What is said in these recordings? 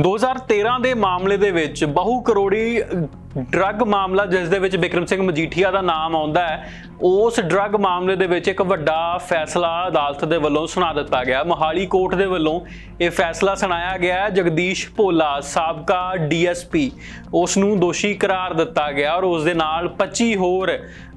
2013 ਦੇ ਮਾਮਲੇ ਦੇ ਵਿੱਚ ਬਹੁ ਕਰੋੜੀ ਡਰੱਗ ਮਾਮਲਾ ਜਿਸ ਦੇ ਵਿੱਚ ਬਿਕਰਮ ਸਿੰਘ ਮਜੀਠੀਆ ਦਾ ਨਾਮ ਆਉਂਦਾ ਹੈ, ਉਸ ਡਰੱਗ ਮਾਮਲੇ ਦੇ ਵਿੱਚ ਇੱਕ ਵੱਡਾ ਫੈਸਲਾ ਅਦਾਲਤ ਦੇ ਵੱਲੋਂ ਸੁਣਾ ਦਿੱਤਾ ਗਿਆ। ਮੋਹਾਲੀ ਕੋਰਟ ਦੇ ਵੱਲੋਂ ਇਹ ਫੈਸਲਾ ਸੁਣਾਇਆ ਗਿਆ ਜਗਦੀਸ਼ ਭੋਲਾ, ਸਾਬਕਾ ਡੀਐਸਪੀ ਉਸ ਨੂੰ ਦੋਸ਼ੀ ਕਰਾਰ ਦਿੱਤਾ ਗਿਆ ਔਰ ਉਸ ਦੇ ਨਾਲ 25 ਹੋਰ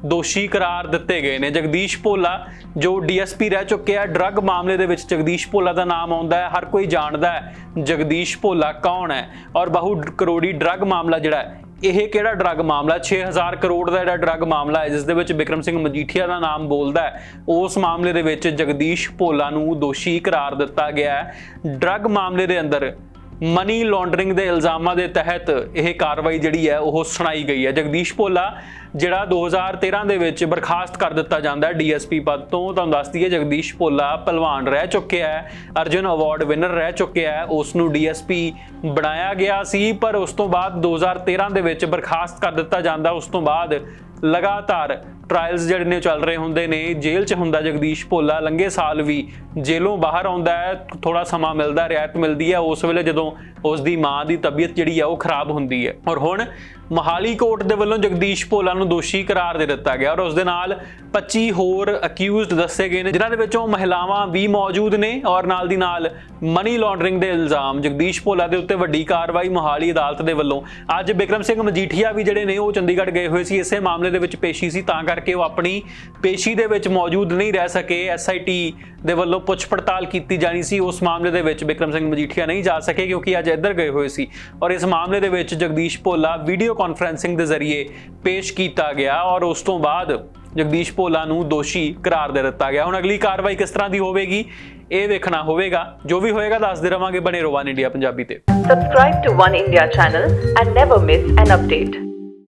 ਦੋਸ਼ੀ ਕਰਾਰ ਦਿੱਤੇ ਗਏ ਨੇ। ਜਗਦੀਸ਼ ਭੋਲਾ, ਜੋ ਡੀਐਸਪੀ ਰਹਿ ਚੁੱਕੇ ਚੁੱਕਿਆ ਡਰੱਗ ਮਾਮਲੇ ਦੇ ਵਿੱਚ ਜਗਦੀਸ਼ ਭੋਲਾ ਦਾ ਨਾਮ ਆਉਂਦਾ ਹੈ। ਹਰ ਕੋਈ ਜਾਣਦਾ ਹੈ ਜਗਦੀਸ਼ ਭੋਲਾ ਕੌਣ ਹੈ ਔਰ ਬਹੁ ਕਰੋੜੀ ਡਰੱਗ ਮਾਮਲਾ ਜਿਹੜਾ ਹੈ ਇਹ ਕਿਹੜਾ ਡਰੱਗ ਮਾਮਲਾ 6000 ਕਰੋੜ ਦਾ ਜਿਹੜਾ ਡਰੱਗ ਮਾਮਲਾ ਹੈ, ਜਿਸ ਦੇ ਵਿੱਚ ਬਿਕਰਮ ਸਿੰਘ ਮਜੀਠੀਆ ਦਾ ਨਾਮ ਬੋਲਦਾ ਹੈ, ਉਸ ਮਾਮਲੇ ਦੇ ਵਿੱਚ ਜਗਦੀਸ਼ ਭੋਲਾ ਨੂੰ ਦੋਸ਼ੀ ਕਰਾਰ ਦਿੱਤਾ ਗਿਆ ਹੈ। ਡਰੱਗ ਮਾਮਲੇ ਦੇ ਅੰਦਰ ਮਨੀ ਲਾਂਡਰਿੰਗ ਦੇ ਇਲਜ਼ਾਮਾਂ ਦੇ ਤਹਿਤ ਇਹ ਕਾਰਵਾਈ ਜਿਹੜੀ ਹੈ ਉਹ ਸੁਣਾਈ ਗਈ ਹੈ। ਜਗਦੀਸ਼ ਭੋਲਾ, ਜਿਹੜਾ 2013 ਦੇ ਵਿੱਚ ਬਰਖਾਸਤ ਕਰ ਦਿੱਤਾ ਜਾਂਦਾ ਹੈ ਡੀਐਸਪੀ ਪਦ ਤੋਂ ਤੁਹਾਨੂੰ ਦੱਸ ਦਈਏ ਜਗਦੀਸ਼ ਭੋਲਾ ਪਹਿਲਵਾਨ ਰਹਿ ਚੁੱਕਿਆ ਹੈ, ਅਰਜੁਨ ਅਵਾਰਡ ਵਿਨਰ ਰਹਿ ਚੁੱਕਿਆ ਹੈ, ਉਸ ਨੂੰ ਡੀਐਸਪੀ ਬਣਾਇਆ ਗਿਆ ਸੀ, ਪਰ ਉਸ ਤੋਂ ਬਾਅਦ 2013 ਦੇ ਵਿੱਚ ਬਰਖਾਸਤ ਕਰ ਦਿੱਤਾ ਜਾਂਦਾ, ਉਸ ਤੋਂ ਬਾਅਦ ਲਗਾਤਾਰ ਟ੍ਰਾਇਲਸ ਜਿਹੜੇ ਨੇ ਚੱਲ ਰਹੇ ਹੁੰਦੇ ਨੇ, ਜੇਲ੍ਹ 'ਚ ਹੁੰਦਾ ਜਗਦੀਸ਼ ਭੋਲਾ ਲੰਗੇ ਸਾਲ ਵੀ ਜੇਲੋਂ ਬਾਹਰ ਆਉਂਦਾ ਹੈ ਥੋੜਾ ਸਮਾਂ ਮਿਲਦਾ, ਰਿਆਇਤ ਮਿਲਦੀ ਹੈ, ਉਸ ਵੇਲੇ ਜਦੋਂ ਉਸ ਦੀ ਮਾਂ ਦੀ ਤਬੀਅਤ ਜਿਹੜੀ ਆ ਉਹ ਖਰਾਬ ਹੁੰਦੀ ਹੈ। ਔਰ ਹੁਣ ਮਹਾਲੀ ਕੋਰਟ ਦੇ ਵੱਲੋਂ ਜਗਦੀਸ਼ ਭੋਲਾ ਨੂੰ ਦੋਸ਼ੀ ਕਰਾਰ ਦੇ ਦਿੱਤਾ ਗਿਆ ਔਰ ਉਸ ਦੇ ਨਾਲ 25 ਹੋਰ ਅਕਿਊਜ਼ਡ ਦੱਸੇ ਗਏ ਨੇ, ਜਿਨ੍ਹਾਂ ਦੇ ਵਿੱਚੋਂ ਮਹਿਲਾਵਾਂ ਵੀ ਮੌਜੂਦ ਨੇ ਔਰ ਨਾਲ ਦੀ ਨਾਲ ਮਨੀ ਲਾਂਡਰਿੰਗ ਦੇ ਇਲਜ਼ਾਮ, ਜਗਦੀਸ਼ ਭੋਲਾ ਦੇ ਉੱਤੇ ਵੱਡੀ ਕਾਰਵਾਈ ਮੋਹਾਲੀ ਅਦਾਲਤ ਦੇ ਵੱਲੋਂ। ਅੱਜ ਬਿਕਰਮ ਸਿੰਘ ਮਜੀਠੀਆ ਵੀ ਜਿਹੜੇ ਨੇ, ਉਹ ਚੰਡੀਗੜ੍ਹ ਗਏ ਹੋਏ ਸੀ, ਇਸੇ ਮਾਮਲੇ ਦੇ ਵਿੱਚ ਪੇਸ਼ੀ ਸੀ, ਤਾਂ ਕਰਕੇ ਉਹ ਆਪਣੀ ਪੇਸ਼ੀ ਦੇ ਵਿੱਚ ਮੌਜੂਦ ਨਹੀਂ ਰਹਿ ਸਕੇ। ਐਸਆਈਟੀ ਦੇ ਵੱਲੋਂ ਪੁੱਛ ਪੜਤਾਲ ਕੀਤੀ ਜਾਣੀ ਸੀ। ਉਸ ਮਾਮਲੇ ਦੇ ਵਿੱਚ ਬਿਕਰਮ ਸਿੰਘ ਮਜੀਠੀਆ ਨਹੀਂ ਜਾ ਸਕੇ ਕਿਉਂਕਿ ਅੱਜ ਇੱਧਰ ਗਏ ਹੋਏ ਸੀ। ਔਰ ਇਸ ਮਾਮਲੇ ਦੇ ਵਿੱਚ ਜਗਦੀਸ਼ ਭੋਲਾ ਵੀਡੀਓ ਕਾਨਫਰੈਂਸਿੰਗ ਦੇ ਜ਼ਰੀਏ ਪੇਸ਼ ਕੀਤਾ ਗਿਆ ਔਰ ਉਸ ਤੋਂ ਬਾਅਦ ਜਗਦੀਸ਼ ਭੋਲਾ ਨੂੰ ਦੋਸ਼ੀ ਕਰਾਰ ਦੇ ਦਿੱਤਾ ਗਿਆ। ਹੁਣ ਅਗਲੀ ਕਾਰਵਾਈ ਕਿਸ ਤਰ੍ਹਾਂ ਦੀ ਹੋਵੇਗੀ, ਇਹ ਵੇਖਣਾ ਹੋਵੇਗਾ। ਜੋ ਵੀ ਹੋਏਗਾ ਦੱਸਦੇ ਰਵਾਂਗੇ ਬਣੇ ਰੋਵਾਨ ਇੰਡੀਆ ਪੰਜਾਬੀ ਤੇ। Subscribe to One India channel and never miss an update.